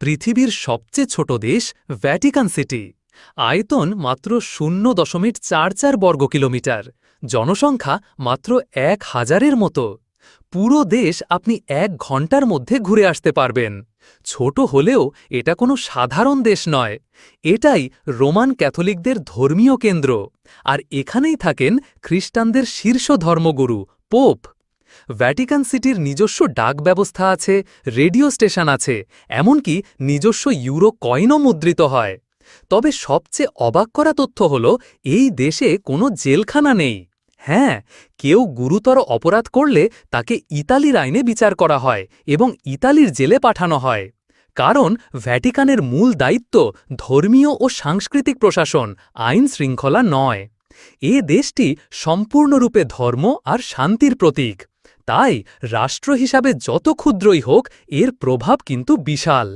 পৃথিবীর সবচেয়ে ছোট দেশ ভ্যাটিকান সিটি। আয়তন মাত্র শূন্য দশমিক চার চার বর্গ কিলোমিটার। জনসংখ্যা মাত্র এক হাজারের মতো। পুরো দেশ আপনি এক ঘণ্টার মধ্যে ঘুরে আসতে পারবেন। ছোট হলেও এটা কোনো সাধারণ দেশ নয়। এটাই রোমান ক্যাথলিকদের ধর্মীয় কেন্দ্র। আর এখানেই থাকেন খ্রিস্টানদের শীর্ষ ধর্মগুরু, পোপ। ভ্যাটিকান সিটির নিজস্ব ডাক ব্যবস্থা আছে, রেডিও স্টেশন আছে, এমনকি নিজস্ব ইউরো কয়েনও মুদ্রিত হয়। তবে সবচেয়ে অবাক করা তথ্য হল, এই দেশে কোনো জেলখানা নেই। হ্যাঁ কেউ গুরুতর অপরাধ করলে তাকে ইতালির আইনে বিচার করা হয় এবং ইতালির জেলে পাঠানো হয়। কারণ ভ্যাটিকানের মূল দায়িত্ব ধর্মীয় ও সাংস্কৃতিক প্রশাসন, আইন শৃঙ্খলা নয়। এ দেশটি সম্পূর্ণরূপে ধর্ম আর শান্তির প্রতীক। তাই রাষ্ট্র হিসাবে যত ক্ষুদ্রই হোক এর প্রভাব কিন্তু বিশাল।